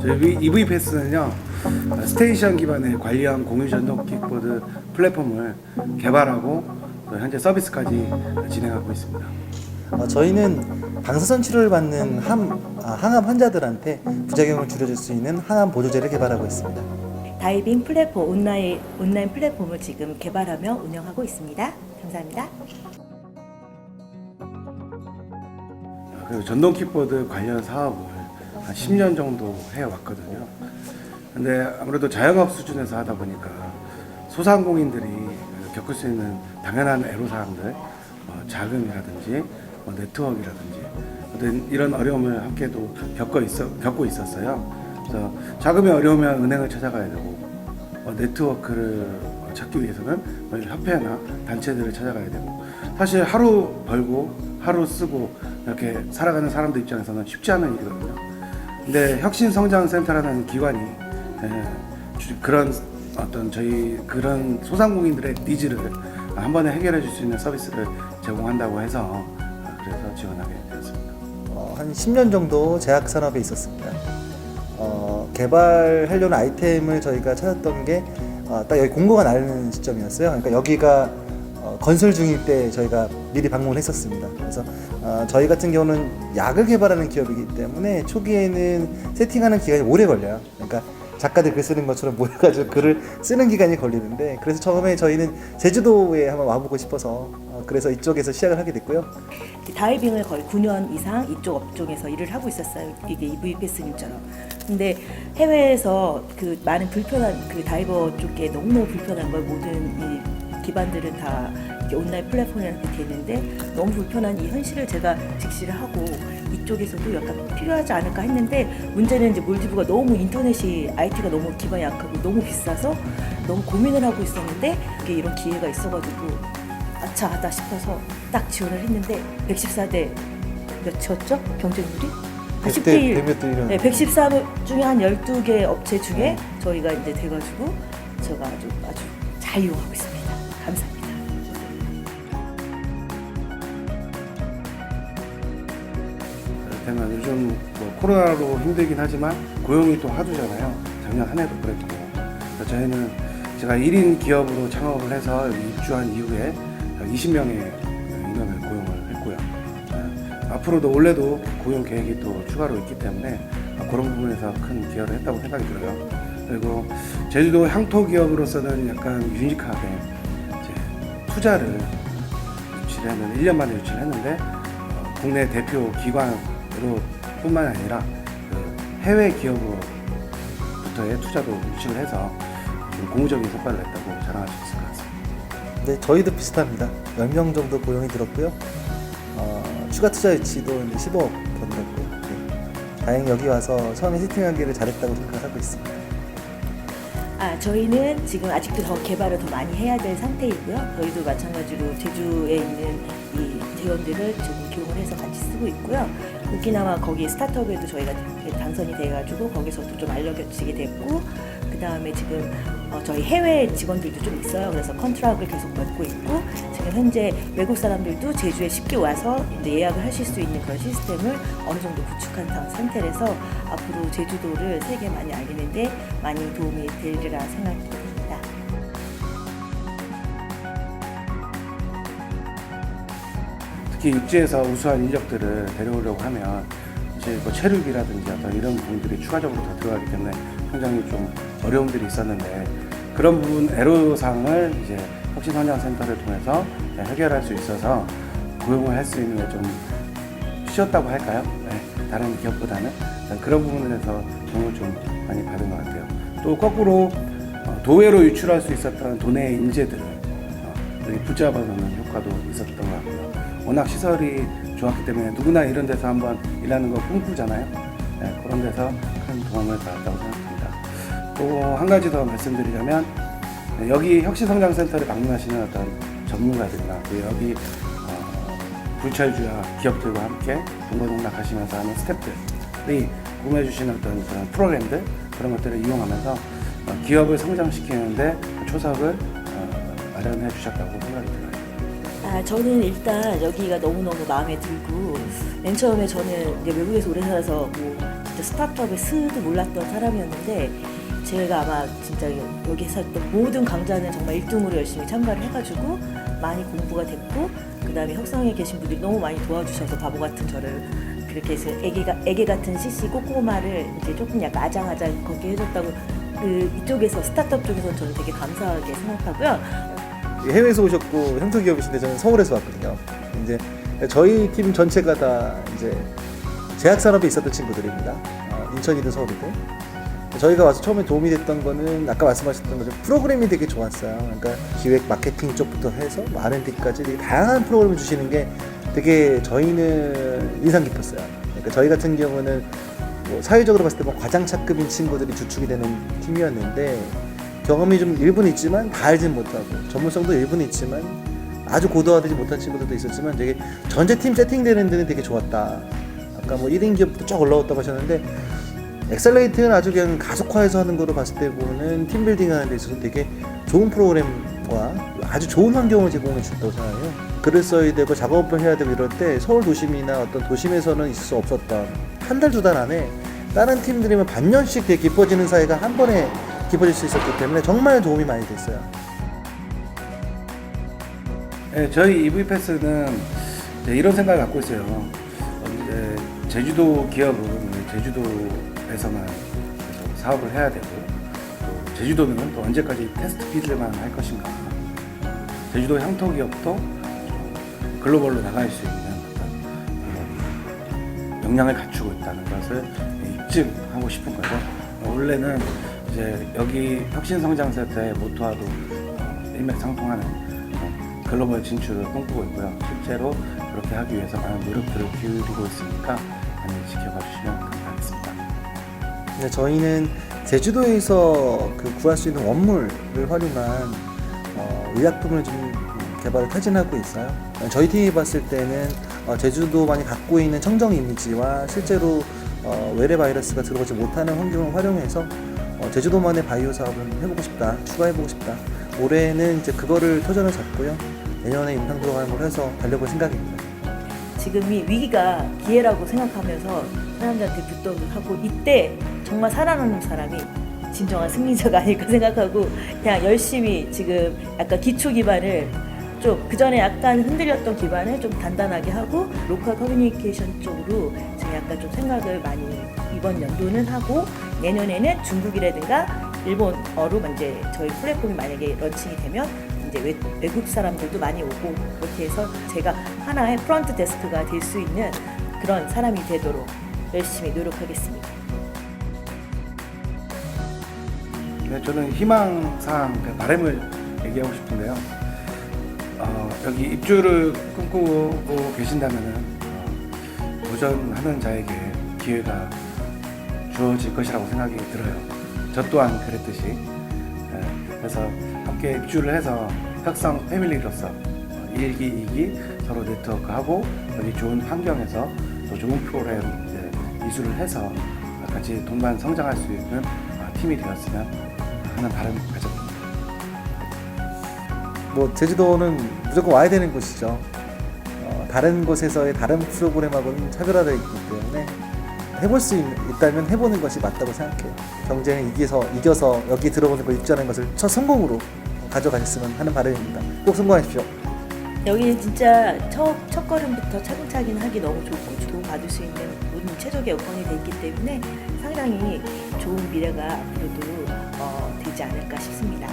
저희 EV 패스는요 스테이션 기반의 관리형 공유 전동 킥보드 플랫폼을 개발하고 또 현재 서비스까지 진행하고 있습니다. 어, 저희는 방사선 치료를 받는 함, 아, 항암 환자들한테 부작용을 줄여줄 수 있는 항암 보조제를 개발하고 있습니다. 다이빙 플랫폼 온라인 온라인 플랫폼을 지금 개발하며 운영하고 있습니다. 감사합니다. 그리고 전동 킥보드 관련 사업을 한 10년 정도 해왔거든요. 근데 아무래도 자영업 수준에서 하다 보니까 소상공인들이 겪을 수 있는 당연한 애로사항들, 뭐 자금이라든지 뭐 네트워크라든지 이런 어려움을 함께도 겪어 있어, 겪고 있었어요. 그래서 자금이 어려우면 은행을 찾아가야 되고 어, 네트워크를 찾기 위해서는 뭐 협회나 단체들을 찾아가야 되고 사실 하루 벌고 하루 쓰고 이렇게 살아가는 사람들 입장에서는 쉽지 않은 일이거든요. 근데 혁신성장센터라는 기관이 예, 주- 그런 어떤 저희 그런 소상공인들의 니즈를 한 번에 해결해 줄 수 있는 서비스를 제공한다고 해서 어, 그래서 지원하게 되었습니다. 어, 한 10년 정도 제약 산업에 있었습니다. 어, 개발하려는 아이템을 저희가 찾았던 게 어, 딱 여기 공고가 나는 시점이었어요. 그러니까 여기가 어, 건설 중일 때 저희가 미리 방문을 했었습니다. 그래서 어, 저희 같은 경우는 약을 개발하는 기업이기 때문에 초기에는 세팅하는 기간이 오래 걸려요. 그러니까 작가들 글 쓰는 것처럼 모여가지고 글을 쓰는 기간이 걸리는데 그래서 처음에 저희는 제주도에 한번 와보고 싶어서 어, 그래서 이쪽에서 시작을 하게 됐고요. 다이빙을 거의 9년 이상 이쪽 업종에서 일을 하고 있었어요. 이게 EV 패스님처럼. 근데 해외에서 그 많은 불편한 그 다이버 쪽에 너무 불편한 걸 모든 이 기반들은 다 온라인 플랫폼에 이렇게 되는데 너무 불편한 이 현실을 제가 직시를 하고 이쪽에서도 약간 필요하지 않을까 했는데 문제는 이제 몰디브가 너무 인터넷이 IT가 너무 기반이 약하고 너무 비싸서 너무 고민을 하고 있었는데 이게 이런 기회가 있어가지고 아차 하다 싶어서 딱 지원을 했는데 114대 몇이었죠? 경쟁률이? 100대 10대 1. 몇대 일은 네, 114 중에 한 12개 업체 중에 저희가 이제 돼가지고 제가 아주 아주 잘 이용하고 있습니다. 감사합니다. 되면 요즘 뭐 코로나로 힘들긴 하지만 고용이 또 하두잖아요. 작년 한 해도 그랬고. 그래서 저희는 제가 1인 기업으로 창업을 해서 여기 입주한 이후에 20명의 인원을 고용을 했고요. 네, 앞으로도 올해도 고용 계획이 또 추가로 있기 때문에 그런 부분에서 큰 기여를 했다고 생각이 들어요. 그리고 제주도 향토 기업으로서는 약간 유니크하게 투자를 유치를 했는데 1년 만에 유치를 했는데 어, 국내 대표 기관으로 뿐만 아니라 그 해외 기업으로부터의 투자도 유치를 해서 좀 고무적인 성과를 냈다고 자랑할 수 있을 것 같습니다. 네, 저희도 비슷합니다. 10명 정도 고용이 들었고요. 어, 추가 투자 유치도 이제 15억 견뎠고, 네. 다행히 여기 와서 처음에 세팅하기를 잘했다고 생각하고 있습니다. 아, 저희는 지금 아직도 더 개발을 더 많이 해야 될 상태이고요. 저희도 마찬가지로 제주에 있는 이 대원들을 지금 기용을 해서 같이 쓰고 있고요. 오키나와 거기 스타트업에도 저희가 당선이 돼가지고 거기서도 좀 알려지게 됐고, 그 다음에 지금 어, 저희 해외 직원들도 좀 있어요. 그래서 컨트락을 계속 맺고 있고, 지금 현재 외국 사람들도 제주에 쉽게 와서 이제 예약을 하실 수 있는 그런 시스템을 어느 정도 구축한 상- 상태라서 앞으로 제주도를 세계 많이 알리는데 많이 도움이 되리라 생각이 듭니다. 특히 육지에서 우수한 인력들을 데려오려고 하면 이제 뭐 체력이라든지 어떤 이런 부분들이 추가적으로 더 들어가기 때문에 굉장히 좀 어려움들이 있었는데 그런 부분 애로사항을 이제 혁신성장센터를 통해서 해결할 수 있어서 고용을 할 수 있는 게 좀 쉬웠다고 할까요? 네, 다른 기업보다는 그런 부분에서 도움을 좀 많이 받은 것 같아요. 또 거꾸로 어, 도외로 유출할 수 있었던 도내 인재들을 어, 붙잡아놓는 효과도 있었던 것 같고요. 워낙 시설이 좋았기 때문에 누구나 이런 데서 한번 일하는 거 꿈꾸잖아요. 네, 그런 데서 큰 도움을 받았다고 생각합니다. 또 한 가지 더 말씀드리자면 네, 여기 혁신성장센터를 방문하시는 어떤 전문가들이나 또 여기 어, 불철주야 기업들과 함께 동거동락 하시면서 하는 스태프들이 구매해 주시는 어떤 그런 프로그램들 그런 것들을 이용하면서 어, 기업을 성장시키는데 초석을 어, 마련해 주셨다고 생각이 들어요. 아, 저는 일단 여기가 너무너무 마음에 들고 맨 처음에 저는 이제 외국에서 오래 살아서 뭐 진짜 스타트업의 스도 몰랐던 사람이었는데 제가 아마 진짜 여기서 했던 모든 강좌는 정말 1등으로 열심히 참가를 해가지고 많이 공부가 됐고 그 다음에 협상에 계신 분들이 너무 많이 도와주셔서 바보 같은 저를 그렇게 해서 애기가 애기 같은 CC 꼬꼬마를 이제 조금 약간 아장아장 걷게 해줬다고 그 이쪽에서 스타트업 쪽에서 저는 되게 감사하게 생각하고요. 해외에서 오셨고 향토 기업이신데 저는 서울에서 왔거든요. 이제 저희 팀 전체가 다 이제 제약 산업에 있었던 친구들입니다. 어, 인천이든 서울이든. 저희가 와서 처음에 도움이 됐던 거는 아까 말씀하셨던 것처럼 프로그램이 되게 좋았어요. 그러니까 기획, 마케팅 쪽부터 해서 뭐 R&D까지 되게 다양한 프로그램을 주시는 게 되게 저희는 인상 깊었어요. 그러니까 저희 같은 경우는 뭐 사회적으로 봤을 때 뭐 과장차급인 친구들이 주축이 되는 팀이었는데 경험이 좀 일부는 있지만 다 알진 못하고 전문성도 일부는 있지만 아주 고도화되지 못한 친구들도 있었지만 되게 전체 팀 세팅되는 데는 되게 좋았다. 아까 뭐 1인 기업부터 쫙 올라왔다고 하셨는데 엑셀레이트는 아주 그냥 가속화해서 하는 거로 봤을 때 보는 팀빌딩 하는 데 있어서 되게 좋은 프로그램과 아주 좋은 환경을 제공해 준다고 생각해요. 글을 써야 되고 작업을 해야 되고 이럴 때 서울 도심이나 어떤 도심에서는 있을 수 없었던 한 달 두 달 안에 다른 팀들이면 반년씩 되게 깊어지는 사이가 한 번에 깊어질 수 있었기 때문에 정말 도움이 많이 됐어요. 네, 저희 EV 패스는 이런 생각을 갖고 있어요. 제주도 기업은 제주도에서만 사업을 해야 되고 또 제주도는 또 언제까지 테스트 필드만 할 것인가. 제주도 향토 기업도 좀 글로벌로 나갈 수 있는 역량을 갖추고 있다는 것을 입증하고 싶은 거죠. 어, 원래는 이제 여기 혁신성장센터의 모토와도 어, 일맥상통하는 어, 글로벌 진출을 꿈꾸고 있고요. 실제로 그렇게 하기 위해서 많은 노력들을 기울이고 있으니까 많이 지켜봐 주시면 감사하겠습니다. 네, 저희는 제주도에서 그 구할 수 있는 원물을 활용한 어, 의약품을 좀 개발을 타진하고 있어요. 저희 팀이 봤을 때는 어, 제주도만이 갖고 있는 청정 이미지와 실제로 어, 외래 바이러스가 들어오지 못하는 환경을 활용해서 어, 제주도만의 바이오 사업을 해보고 싶다, 추가해보고 싶다. 올해는 이제 그거를 터전을 잡고요. 내년에 임상 들어가는 걸 해서 달려볼 생각입니다. 지금이 위기가 기회라고 생각하면서 사람들한테 붙도록 하고 이때 정말 살아남는 사람이 진정한 승리자가 아닐까 생각하고 그냥 열심히 지금 약간 기초 기반을 좀 그전에 약간 흔들렸던 기반을 좀 단단하게 하고 로컬 커뮤니케이션 쪽으로 지금 약간 좀 생각을 많이 이번 연도는 하고 내년에는 중국이라든가 일본어로 이제 저희 플랫폼이 만약에 런칭이 되면 이제 외, 외국 사람들도 많이 오고 그렇게 해서 제가 하나의 프런트 데스크가 될 수 있는 그런 사람이 되도록 열심히 노력하겠습니다. 네, 저는 희망사항, 그 바람을 얘기하고 싶은데요. 어, 여기 입주를 꿈꾸고 계신다면은 어, 도전하는 자에게 기회가 주어질 것이라고 생각이 들어요. 저 또한 그랬듯이. 예, 그래서 함께 입주를 해서 혁성 패밀리로서 어, 일기 이기 서로 네트워크하고 여기 좋은 환경에서 또 좋은 프로그램 이수를 해서 같이 동반 성장할 수 있는 어, 팀이 되었으면 하는 바람을 가졌습니다. 뭐 제주도는 무조건 와야 되는 곳이죠. 어, 다른 곳에서의 다른 프로그램하고는 차별화되어 있기 때문에 해볼 수 있, 있다면 해보는 것이 맞다고 생각해요. 경쟁에 이겨서 이겨서 여기 들어오는 걸 입주하는 것을 첫 성공으로 가져가셨으면 하는 바람입니다. 꼭 성공하십시오. 여기는 진짜 첫, 첫 걸음부터 차근차근 하기 너무 좋고 도움 받을 수 있는 모든 최적의 여건이 돼 있기 때문에 상당히 좋은 미래가 앞으로도 어, 되지 않을까 싶습니다.